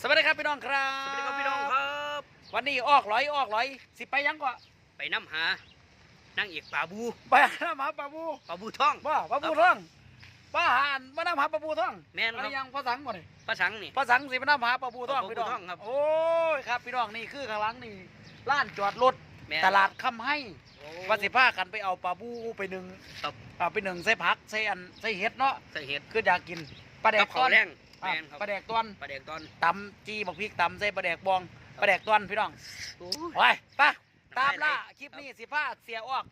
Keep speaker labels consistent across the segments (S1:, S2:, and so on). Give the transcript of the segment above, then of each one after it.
S1: สวัสดีครับพี่น้องครับ
S2: สวัสดีครับพี่น้องครับ
S1: วันนี้ออกร้อยออกร้อยสิไปยังก่อน
S2: ไปน้ำหานั่งเอกป่าบู
S1: ไปหาหมาปลาบู
S2: ป่าบูท่อง
S1: ว่าปลาบูท่องป้าหานมาน้ำหาปลาบูท่อง
S2: แม่น
S1: อัน
S2: ครั
S1: นี้
S2: บ
S1: ยังภาษาหมดเลย
S2: ป้าสังนี่
S1: ภาษาสิมาน้ำหาปลาบูท่อง
S2: ปลาบู
S1: พี่น้อง
S2: ท่องครับ
S1: โอ้ยครับพี่น้องนี่คือข้างหลังนี่ร้านจอดรถ
S2: แม่น
S1: ตลาดคำให้
S2: โอ้
S1: ว่าสิพากันไปเอาปลาบูไปหนึ่ง
S2: ครับ
S1: อ่าไปหนึ่งใส่ผักใส่อันใส่เห็ดเนาะ
S2: ใส่เห็ด
S1: คืออยากกินปลาแด
S2: กั
S1: ก
S2: บ
S1: ต
S2: ข้า
S1: อ
S2: วน แรง
S1: อะ
S2: แม่นครับ
S1: ปลาแดกตอน
S2: ปลาแดกตอน
S1: ตำจีบักพริกตำใส่ปลาแดกบองปลาแดกตอนพี่น้อง
S2: โอ้ย
S1: ไปไปตาม
S2: ได้
S1: ล่า
S2: เลย
S1: คลิปนี้สิพาเสียออก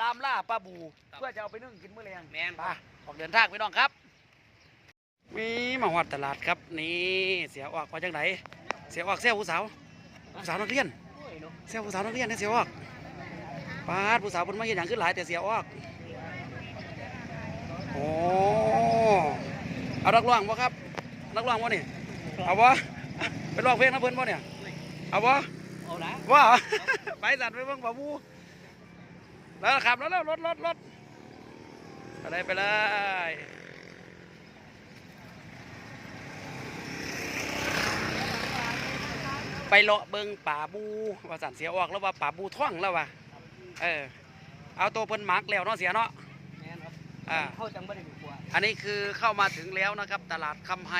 S1: ตามล่าปลาบู
S2: ครับ
S1: เพื่อจะเอาไปนึ่งกินมื้อแรง
S2: แม่น
S1: ไปออกเดินทางพี่น้องครับ มีมาฮอดตลาดครับนี่เสียออกมาจากไหนเสียออกเสียผู้สาวผู้สาวนักเรียน
S2: โอ้ยเนาะ
S1: เสียผู้สาวนักเรียนเนี่ยเสียออกปาดผู้สาวเพิ่นมาเห็นอย่างขึ้นหลายแต่เสียออกโอ้เอานักร้องบ่ครับ นักร้องบ่นี่เอาบ่ไปร้องเพลงนะเพิ่นบ่เนี่ยเอาบ่
S2: เอาละ
S1: ว้าไปสัตว์ไปเบิ่งปลาบูแล้วขับแล้วแล้วรถรถรถไปเลยไปเลยไปเลาะเบิ่งป่าบูว่าสันเสียออกแล้วว่าป่าบูท่องแล้วว่ะเออเอาตัวเพิ่นหมักแล้วเนาะเสียเนาะ
S2: แม่นครับ
S1: อ่า
S2: เข้าจังบ่ได้ดีกว่า
S1: อันนี้คือเข้ามาถึงแล้วนะครับ ตลาดคำไฮ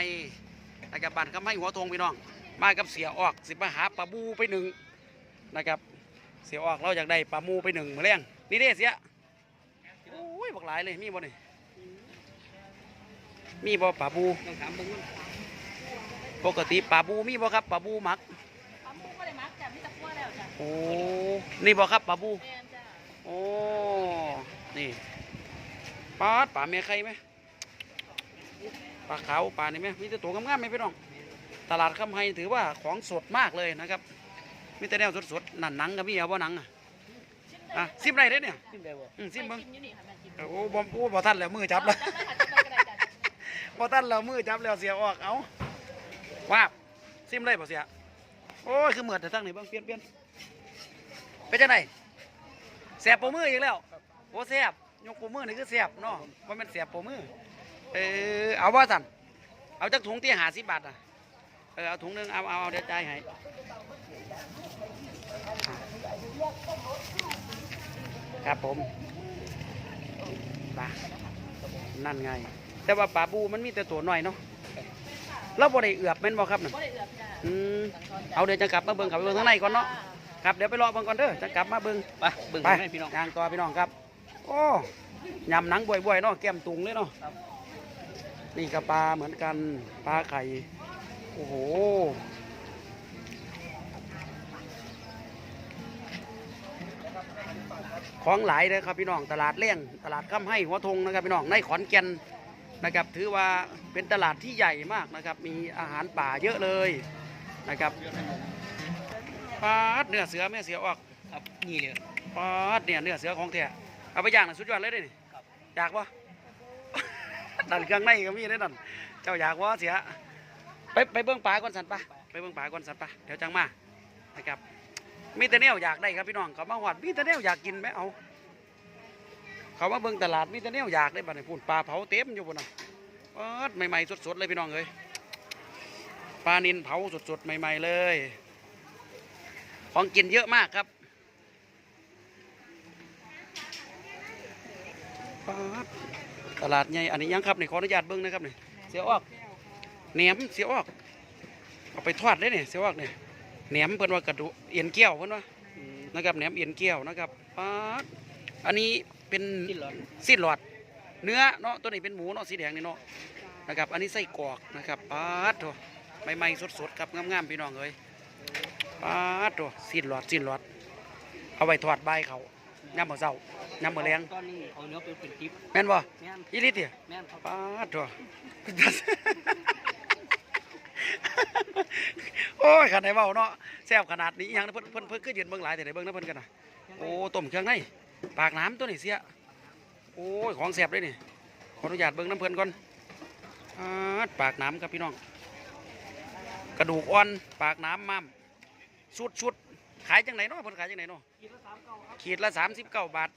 S1: นะครับบ้านคำไฮหัวทงพี่น้อง มากับเสียออกสิมาหาปลาบูไปหนึ่งนะครับ เสียออกเราอยากได้ปลาบูไปหนึ่งมาเลี้ยงนี่เด้เสียโอ้ยบอกหลายเลยมีบ่นี่มีบ่ปลาบู
S2: ต้องถามเบิ่งมัน
S1: ปกติปลาบูมีบ่ครับปลาบูหมัก
S3: ทำปุ๊บก็ได้มักจ้ะมีแตะกั่วแล้วจ้ะ
S1: โอ้นี่บ่ครับปลาบู
S3: แมนจ้ะ
S1: โอ้นี่ปลาดปลาเมียไข่ไหม ปลาขาวปลานี่ไหมมีแต่ตัวงามๆไหมพี่น้องตลาดคำไฮถือว่าของสดมากเลยนะครับมีแต่แนวสดๆนั่นหนังก็มีเอาบ่หนังอะอะซิมไรเด้อเนี่ย
S2: ขึ้นได้บ่
S1: อืมซิมเบิ้ง
S3: กินอยู่นี่ค่ะแม่กิน
S1: โอ้บ่โอ้บ่ทันแล้วมือจับแล้ว
S3: จับได้ค่ะจับได้ก็ได้จ้ะ
S1: บ่ทันแล้วมือจับแล้วเสียออกเอาว้าบซิมเลยบ่เสียโอ้ยคือเหมือนแต่ทั้งนี้เบิ่งเปลี่ยนเปลี่ยนเป็นจังไดแสบปมืออีกแล้วโอ้แสบยกปมือนี่คือแสบเนาะบ่แม่นแสบปมือ เออเอาว่าสั่นเอาจักถุงที่50บาทอะเออเอาถุงหนึงเอาเอาเอาเดี๋ยวจ่ายให้ครับผมไปนั่นไง แต่ว่าปลาบูมันมีแต่ตัวน้อยเนาะเราบ่ได้เอือบแม่นบ่ครับน่ะ
S3: บ่ได้เอือบจ้ะ
S1: อืมเอาเดี๋ยวจะกลับมาเบิ่งขับไปเบิ่งข้างในก่อนเนาะครับเดี๋ยวไปรอเบิ่งก่อนเด้อจะกลับมาเบิ่ง
S2: ไปเบิ่ง
S1: ไป
S2: ให้พี่น้อง
S1: ย่างต่อพี่น้องครับ โอ้ยำหนังบ่อยๆเนาะแก้มตุงเลยเนาะ
S2: ครับ
S1: นี่ก็ปลาเหมือนกันปลาไข่ โอ้โห ของหลายเลยครับพี่น้องตลาดเลี้ยงตลาดข้ามให้หัวทงนะครับพี่น้องในขอนแก่นนะครับ ถือว่าเป็นตลาดที่ใหญ่มากนะครับ มีอาหารป่าเยอะเลยนะครับปลาดเนื้อเสือแม่เสือออก
S2: ครับนี่เลย
S1: ปาดเนี่ยเนื้อเสือของแท้เอาไปย่างน่ะสุดยอดเลยเด้นี่
S2: ครับ
S1: อยากปะ ดันเครื่องในก็มีได้ดันเจ้าอยากวะเสียไปไปเบิ้งปลาก่อนสันปะไปเบิ้งปลาก่อนสันปะเดี๋ยวจังมานะครับมีแต่แนวอยากได้ครับพี่น้องเขามาหอดมีแต่แนวอยากกินไหมเอา เขามาเบิ้งตลาดมีแต่แนวอยากได้บัดนี้พูนปลาเผาเต็มอยู่พุ่นน่ะปาดใหม่ๆสดๆเลยพี่น้องเอ้ยปลานินเผาสดๆใหม่ ๆเลย ของกินเยอะมากครับป๊าด ตลาดใหญ่อันนี้ยังครับนี่ขออนุญาตเบิ้งนะครับนี่เสียออกแหนมเสียออกเอาไปทอดเลยนี่เสียออกนี่แหนมเพิ่นว่ากระดูกเอียนเกี้ยวเพิ่นว่า
S2: อืม
S1: นะครับแหนมเอียนเกี้ยวนะครับป๊าดอันนี้เป็น
S2: กินหลอด
S1: สิ้นหลอด เนื้อเนาะตัวนี้เป็นหมูเนาะสีแดงนี่เนาะนะครับ อันนี้ไส้กรอกนะครับป๊าดโถใหม่ๆสดๆครับงามๆพี่น้องเอ้ยป๊าดโถสิ้นหลอดสิ้นหลอด เอาไว้ทอดใบายเขา ย่ำมื้อเช้าย่ำมื้อแรง
S2: ตอนนี้เอาเนื้อเป็นเป็นจิ๊บ
S1: แม่นบ่
S2: แม่น
S1: อีหลิเตีย
S2: แม่นครับ
S1: ป้าดตัวโอ้ยขนาดเบาเนาะแซ่บขนาดนี้อิหยังนะเพิ่นเพิ่นเพิ่นคือยืนเบิ่งหลายแต่ได้เบิ่งนะเพิ่นกันนะโอ้ต้มเครื่องในปากน้ำตัวนี้เสียโอ้ยของแซ่บเลยนี่ขออนุญาตเบิ่งน้ำเพิ่นก่อนปาดปากน้ำครับพี่น้อง กระดูกอ่อน ปากน้ำมั่มชุดชุด ขายจังไหนเนาะเพิ่นขายจังไหนเนาะขีดละสามสิบเก้าบาท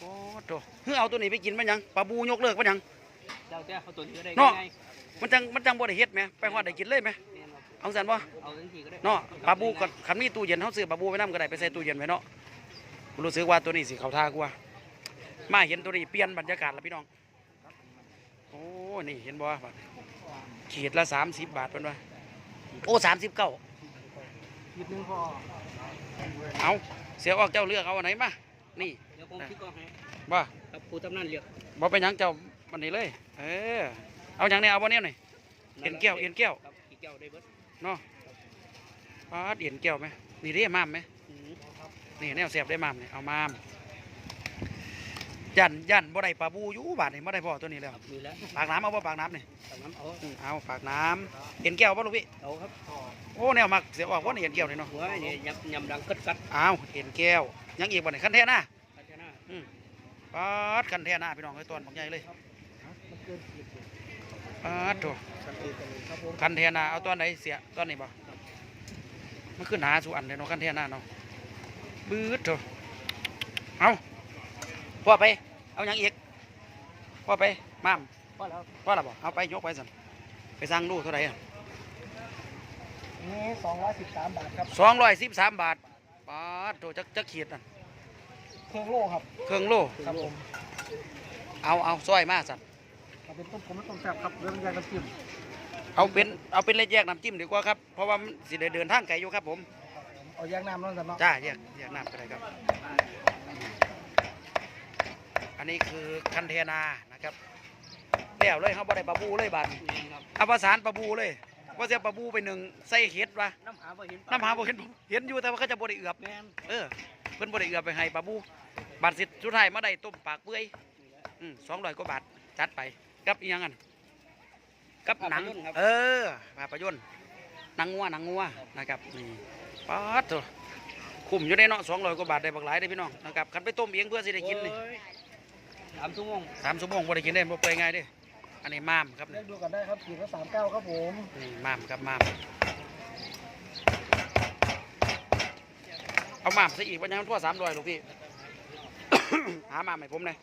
S1: โอ้โตเฮ้ยเอาตัวนี้ไปกินมันยังปลาบูยกเลิกมันยัง
S2: เจ้าแต่เขาตัวนี้ได้
S1: เนาะ
S2: ง่าย
S1: มันจังมันจังบ่ได้เฮ็ดไหมไปฮอดได้กินเลยไหม
S2: ๆแม่นครับ
S1: เอาซั่นบ่
S2: เอาทันทีก็ได้
S1: เนาะปลาบูก็คันมีตู้เย็นเฮาซื้อปลาบูไว้นํก็ได้ไปใส่ตู้เย็นไว้เนาะรู้สึกว่าตัวนี้สิเข้าท่ากว่ามาเห็นตัวนี้เปลี่ยนบรรยากาศแล้วพี่น้องโอ้นี่เห็นบ่บัดขีดละ30บาทเพิ่นว่าโอ้39
S2: หยิบห นึงพอ
S1: เอาเสียออกเจ้าเลือกเอาอันไหนมานี่
S2: เดี๋ยวผมคิดก่อนให้
S1: บ่
S2: ครับผู้ตำนานเรียก
S1: บ่เป็นหยังเจ้ามันนี่เลย เออเอาหยังเนี่ยเอาบ่แนวนี่เอ็นแก้วเอ็นแก้ว
S2: ครับอีกแก้วได้เบิด
S1: เนาะปาดเอ็นแก้วไหมนี่เด้มามไหม
S2: อืม
S1: นี่แนวเสียบได้มามนี่เอามาม ยันยันบ่ได้ปลาบูอยู่บาดนี่บ่ได้พอตัวนี้แล้ว
S2: ครับมีแล้ว
S1: ปากน้ำเอาบ่ปากน้ำนี่
S2: ตามน้ำเอา
S1: อืมเอาปากน้ำเอ็นแก้วบ่ลูกพี่
S2: เอาครับ
S1: โอ้แนวมักเสียออกว่านี่เอ็นแก้วนี่เนาะ
S2: หัวนี่ยำยำดังกัดกัด
S1: เอาเอ็นแก้วยังอีกบ่นี่คันแท้นะ
S2: พัฒนา
S1: อืมปาดคันแท้นะพี่น้องเอ้ยตอนบักใหญ่เลย
S2: มันเกินขีดเลย
S1: ปาดโถ
S2: สังเกตกันเลยครับผม
S1: คันแท้นะเอาตัวไหนเสียตัวนี้บ่มันคือหนาสุอันเลยเนาะคันแท้นะเนาะบื้อโถเอาพ่อไป เอาหยังอีกพ่อไปมาม
S2: พอแล้ว
S1: พ่อละบ่เอาไปยกไปสั่นไปสั่งดูเท่าไหร่อะ
S2: นี่สองร้อยสิบสามบาทครับ
S1: สองร้อยสิบสามบาทปาดโถจักจักขีดนั่น
S2: เครื่องโลครับ
S1: เครื่องโล
S2: ครับผม
S1: เอาเอาซอยมาสั่น
S2: เอาเป็นต้มผมต้มแซ่บครับเรื่องยางน้ำจิ้ม
S1: เอาเป็นเอาเป็นเล็กแยกน้ำจิ้มดีกว่าครับเพราะว่ามันสิได้เดินทางไกลอยู่ครับผม
S2: เอายางน้ำนั่นสิเนาะ
S1: จ้าแยกแยกน้ำก็ได้ครับ อันนี้คือคันเทนานะครับแล้วเลยเขาบ่ได้ปลาบูเลยบาดนี้
S2: นี่ครับ
S1: เอาประสานปลาบูเลยว่าเสียปลาบูไปหนึ่งใส่เห็ดวะ
S2: น้ำหาบ่เห็น
S1: น้ำหาบ่เห็นเห็นอยู่แต่ว่าเขาจะบ่ได้เอือบ
S2: แม่น
S1: เออเพิ่นบ่ได้เอือบไปให้ปลาบูบาทสิทธิ์สุดท้ายมาได้ต้มปากเปื่อยอืมสองร้อยกว่าบาทจัดไปกับอีหยังกันกับหนังเออภาพยนตร์หนังงัวหนังงัวนะครับนี่ป๊าดโถคุ้มอยู่ได้เนาะสองร้อยกว่าบาทได้บักหลายได้พี่น้องนะครับคันไปต้มเองเพื่อสิได้กินนี่
S2: โอ้ย สามชั่วโมง
S1: สามชั่วโมงบ่ได้กินได้บ่เปื่อยง่ายเด้อันนี้มามครับ
S2: เลื
S1: นี่
S2: อกดูกันได้ครับขีดละสามเก้าครับผม
S1: นี่มามครับมามเอามามซะอีกวันยังทั่วสามร้อยลูกพี่ หามามให้ผมหน่อย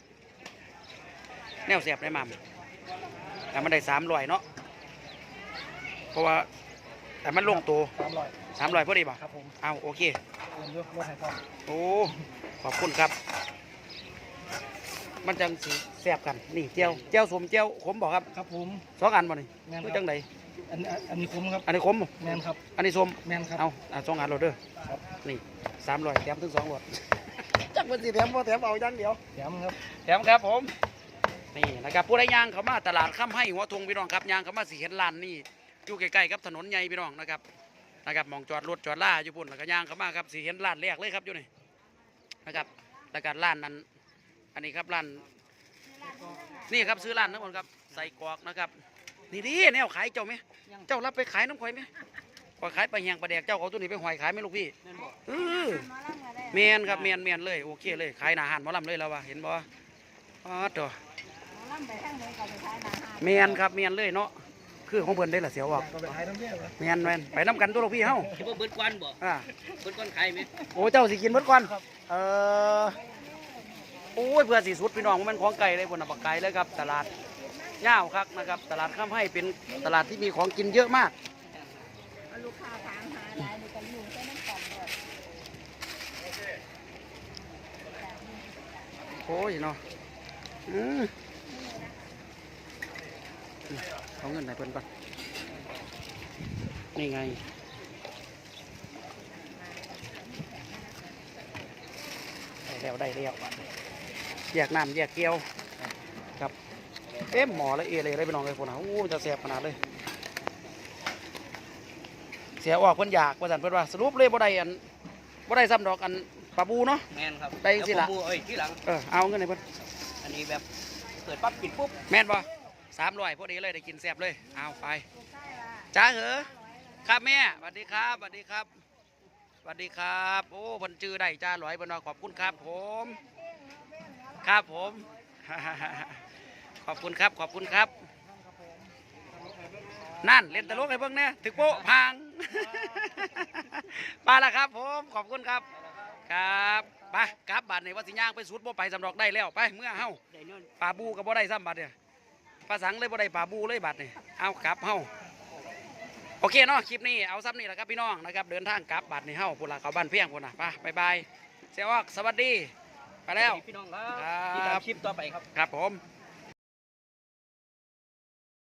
S1: แนวเสียบได้มามแต่มันได้สามร้อยเนาะเพราะว่าแต่มันลงตัว
S2: สามร้อย
S1: สามร้อยพอดีป่ะ
S2: ครับผม
S1: เอาโอเค
S2: เงินเยอะรถไถก่อน
S1: โอ้ขอบคุณครับ มันจังสีแซ่บกันนี่เจียวเจียวสมเจียวขมบอกครับ
S2: ครับผม
S1: สองอันบ่นี่
S2: แม่น
S1: คือ
S2: ค
S1: จั
S2: รับ
S1: งได
S2: อันอันอันนี้คุ้มครับ
S1: อันนี้ขมบ่
S2: แมนครับ
S1: อันนี้สม
S2: แมนครับ
S1: เอาอะสองอันโหลดเด้อ
S2: ครับ
S1: นี่สามร้อยแถมถึงสองโหลด จักเป็นสีแถมบ่แถมเอาอย่างเดียว
S2: แถมครับ
S1: แถมครับผมนี่นะครับผู้ใดย่างเขามาตลาดข้ามให้หัวทงพี่น้องครับย่างเขามาสิเห็นร้านนี่อยู่ใกล้ๆกับถนนใหญ่พี่น้องนะครับนะครับหมองจอดรถจอดล่าอยู่พุ่นแล้วก็ย่างเขามาครับสิเห็นร้านแรกเลยครับอยู่นี่นะครับแล้วก็ร้านนั้น อันนี้ครับร้านนี่ครับซื้อร้านทั้งหมดครับใส่กรอกนะครับ นี่ดิแนวขายเจ้าไหมเจ้ารับไปขายน้ำข่อยไหมข่อยขายไปลาแหงปลาแดกเจ้าเอาตัวนี้ไปหอยขายไหมลูกพี่
S2: แม่นบอก
S1: เออเมียนครับเมียนเมียนเลยโอเคเลยขายหนาหันหมอลำเลยแล้ววะเห็นบ่อ๋อตัวเมียนครับเมียนเลยเนาะคือของเพิ่นได้ละเสียวออก
S2: ก็ไปขายน้ำเลี้ยงนะ
S1: เมียนแม่นไปน้ำกันตัวลูกพี่เฮา
S2: คิดว่าเบิดกวนบ่
S1: อ่า
S2: เบิดกวนขายไหม
S1: โอ้เจ้าสิกินเบิดก่อนเออ โอ้ยเพื่อสีสุดพี่น้องมันของไก่เลยบนน่ะปักไก่เลยครับ ตลาดย่าวครับนะครับ ตลาดข้ามให้เป็นตลาดที่มีของกินเยอะมาก
S3: ลูกค้าถามหาลายในกันอยู่ใช้น้ำกล่องด้วย
S1: โอ้ยเนาะอืมเอาเงินไหนเพิ่นก่อนนี่ไงได้แล้วได้แล้ว แยกน้ำแยกเกลียวครับเอ๊ะหมอและเอเลยได้ไปน้องเลยพวกนะโอ้จะแสบขนาดเลย เสียออกเพิ่นอยากว่าสันเพิ่นว่าสรุปเลยบ่ได้อันบ่ได้ซ้ำดอกอันปลาบูเนาะ
S2: แมนครับ
S1: ได้สิล่ะ
S2: แล้วผมเอ้ยที่หลัง
S1: เออเอาเงินให้เพิ่น
S2: อันนี้แบบเกิดปั๊บปิดปุ๊บ
S1: แม่นบ่สามร้อยพอดีเลยได้กินแซ่บเลยเอาไปจ้าเหรอครับแม่สวัสดีครับสวัสดีครับสวัสดีครับ โอ้เพิ่นจื้อได้จ้าหลอยเพิ่นว่าขอบคุณครับผม ครับผม ขอบคุณครับ ขอบคุณครับ นั่นเล่นตลกให้เบิ่งเนี่ยถึกโป๊ะพังมาละครับ ผมขอบคุณครับ ครับไปกลับบัตรในวัดสิย่างไปสุดบ่ไปสำหรับได้แล้วไปเมื่อเฮาป่าบูกับโบ่ได้ซ้ำบัตรเนี่ยภาษาเลยโบ่ได้ป่าบูเลยบัตรเนี่ยเอากรับเฮาโอเคเนาะคลิปนี้เอาซ้ำนี่แหละครับพี่น้องนะครับเดินทางกลับบัตรในเฮาพุ่นละเขาบ้านเพียงพุ่นะไปบายบายเสียอกสวัสดี ไปแล้ว
S2: พี่น้องครับติดตามคลิปต่อไปครับ
S1: ครับผม